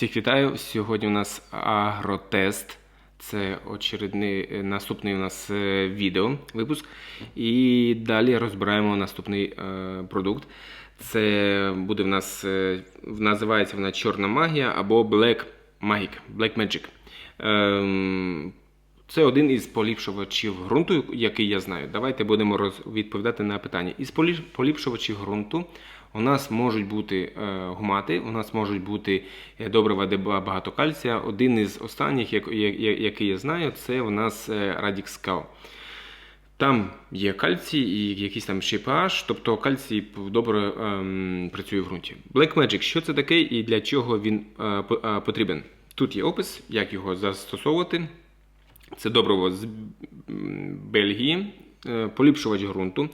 Всіх вітаю. Сьогодні у нас агротест. Це очередний е, наступний у нас е, відео випуск. І далі розбираємо наступний е, продукт. Це буде в нас е, називається вона Чорна магія або Black Magic. Black Magic. Ем, це один із поліпшувачів ґрунту, який я знаю. Давайте будемо роз- відповідати на питання. Із поліпшувачів ґрунту у нас можуть бути е, гумати, у нас можуть бути е, добрива, де багато кальція. Один із останніх, який я знаю, це у нас е, Radix Cal. Там є кальцій і якийсь там ще pH, тобто кальцій добре ем, працює в ґрунті. Black Magic, що це таке і для чого він е, е, потрібен? Тут є опис, як його застосовувати. Це добриво з Бельгії, е, поліпшувач ґрунту,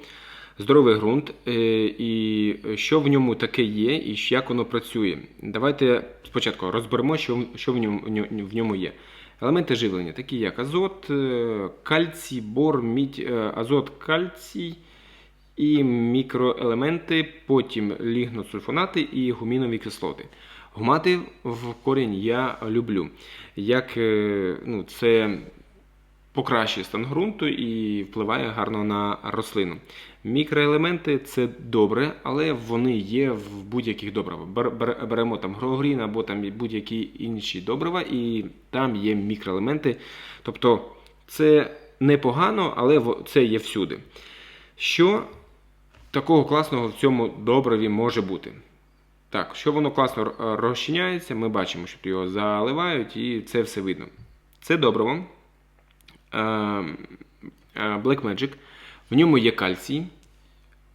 здоровий ґрунт, е, і що в ньому таке є, і як воно працює. Давайте спочатку розберемо, що, в- ньому, в ньому є. Елементи живлення, такі як азот, е, кальцій, бор, мідь, е, азот, кальцій і мікроелементи, потім лігносульфонати і гумінові кислоти. Гумати в корінь я люблю. Як ну, це покращує стан ґрунту і впливає гарно на рослину. Мікроелементи це добре, але вони є в будь-яких добривах. Бер- бер- Беремо там грогрін або там будь-які інші добрива, і там є мікроелементи. Тобто це непогано, але це є всюди. Що такого класного в цьому добриві може бути? Так, що воно класно розчиняється, ми бачимо, що його заливають, і це все видно. Це добриво. Е, е, Black Magic. В ньому є кальцій,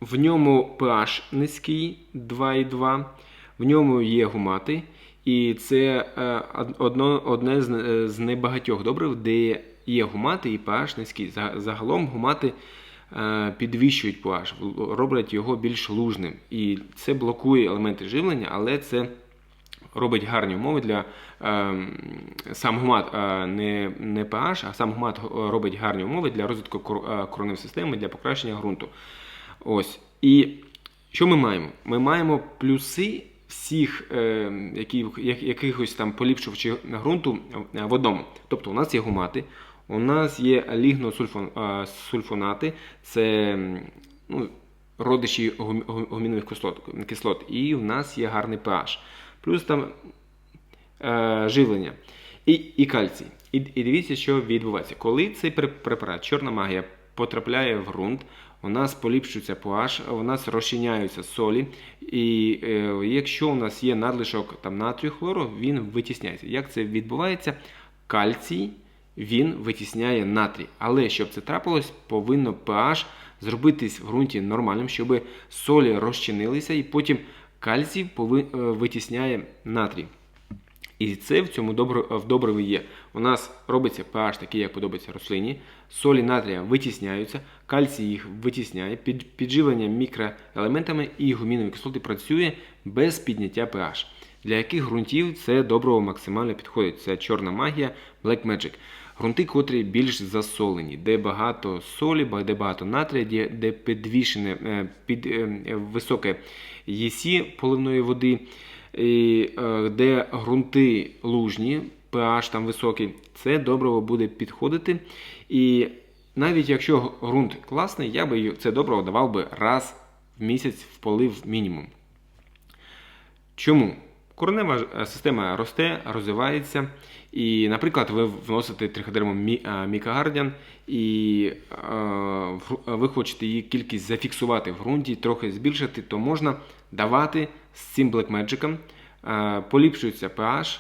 в ньому pH низький 2,2, в ньому є гумати, і це е, одно, одне з, небагатьох добрив, де є гумати і pH низький. Загалом гумати підвищують pH, роблять його більш лужним. І це блокує елементи живлення, але це робить гарні умови для е, сам гумат, е, не, не pH, а сам гумат е, робить гарні умови для розвитку кор- е, системи для покращення ґрунту. Ось. І що ми маємо? Ми маємо плюси всіх е, які, як- якихось там поліпшувачів ґрунту в одному. Тобто у нас є гумати, у нас є лігносульфонати, це ну, родичі гум- гум- гумінових кислот, кислот, і у нас є гарний pH. Плюс там е, живлення і, і кальцій. І, і дивіться, що відбувається. Коли цей препарат, чорна магія, потрапляє в ґрунт, у нас поліпшується pH, у нас розчиняються солі. І е, якщо у нас є надлишок там, натрію хлору, він витісняється. Як це відбувається? Кальцій він витісняє натрій. Але щоб це трапилось, повинно pH зробитись в ґрунті нормальним, щоб солі розчинилися, і потім кальцій пови- е, витісняє натрій. І це в цьому добро, добриві є. У нас робиться pH такий, як подобається рослині. Солі натрія витісняються, кальцій їх витісняє, під, підживлення мікроелементами і гумінові кислоти працює без підняття pH. Для яких ґрунтів це добриво максимально підходить? Це чорна магія, Black Magic. Грунти, котрі більш засолені, де багато солі, де багато натрія, де, підвішене, е, під, е, високе ЄСі поливної води, е, де ґрунти лужні, pH там високий, це добриво буде підходити. І навіть якщо ґрунт класний, я би це добриво давав би раз в місяць в полив мінімум. Чому? Коренева е, система росте, розвивається. І, наприклад, ви вносите триходерму е, мікагардіан, і е, ви хочете її кількість зафіксувати в ґрунті, трохи збільшити, то можна давати з цим Black Magic. Е, Поліпшується pH,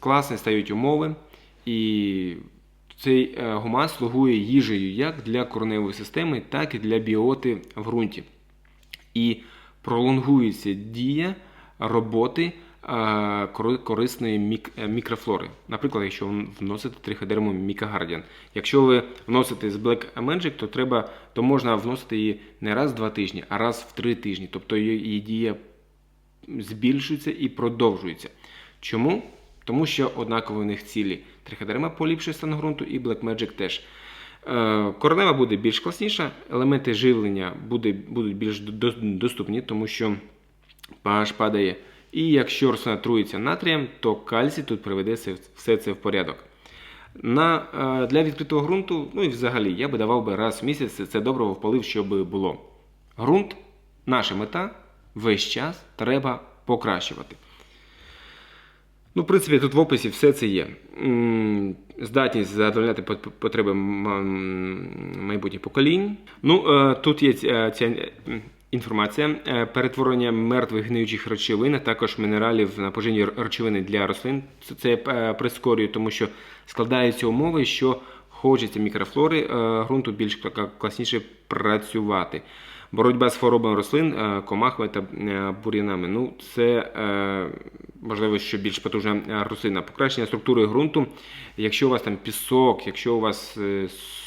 класні стають умови, і цей е, слугує їжею як для кореневої системи, так і для біоти в ґрунті і пролонгується дія роботи корисної мік- е, мікрофлори. Наприклад, якщо ви вносите триходерму мікагардіан. Якщо ви вносите з Black Magic, то треба, то можна вносити її не раз в два тижні, а раз в три тижні. Тобто її дія збільшується і продовжується. Чому? Тому що однакові у них цілі. Триходерма поліпшує стан ґрунту і Black Magic теж. Е, Коренева буде більш класніша, елементи живлення будуть більш доступні, тому що pH падає І якщо рослина труїться натрієм, то кальцій тут приведе все- це в порядок. На, е, для відкритого ґрунту, ну і взагалі, я би давав би раз в місяць це добриво в полив, щоб було. Ґрунт, наша мета, весь час треба покращувати. Ну, в принципі, тут в описі все це є. Здатність задовольняти потреби майбутніх поколінь. Ну, е, тут є ця, інформація. Е, Перетворення мертвих гниючих речовин, а також мінералів на поживні речовини для рослин. Це, е, прискорює, тому що складаються умови, що хочеться мікрофлори е, ґрунту більш класніше працювати. Боротьба з хворобами рослин, комахами та бур'янами. Ну, це можливо, що більш потужна рослина. Покращення структури ґрунту. Якщо у вас там пісок, якщо у вас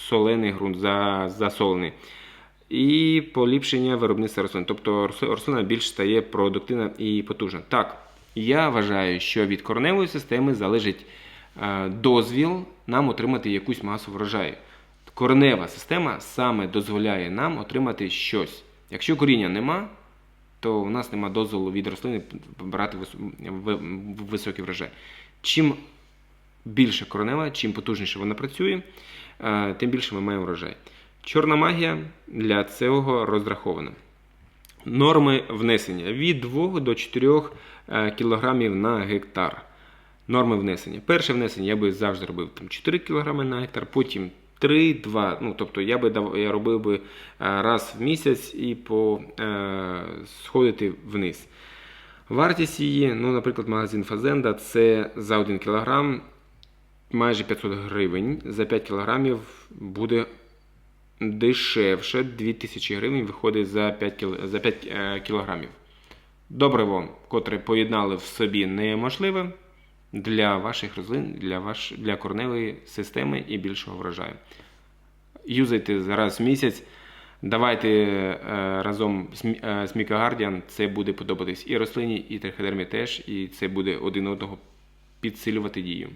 солений ґрунт, за- засолений. І поліпшення виробництва рослин. Тобто рослина більш стає продуктивна і потужна. Так, я вважаю, що від кореневої системи залежить е, дозвіл нам отримати якусь масу врожаю. Коренева система саме дозволяє нам отримати щось. Якщо коріння нема, то у нас нема дозволу від рослини брати високий врожай. Чим більше коренева, чим потужніше вона працює, е, тим більше ми маємо врожай. Чорна магія для цього розрахована. Норми внесення від 2 до 4 кг на гектар. Норми внесення. Перше внесення я би завжди робив там, 4 кг на гектар, потім 3, 2. Ну, тобто я би я робив би е, раз в місяць і по, е, сходити вниз. Вартість її, ну, наприклад, магазин Фазенда це за 1 кг майже 500 гривень. За 5 кг буде дешевше 2000 гривень виходить за 5, кіл... за 5 е, кілограмів. Добриво, котре поєднали в собі неможливе для ваших рослин, для, ваш... для корневої системи і більшого врожаю. Юзайте раз в місяць. Давайте е, разом з е, з Міка Це буде подобатись і рослині, і триходермі теж, і це буде один одного підсилювати дію.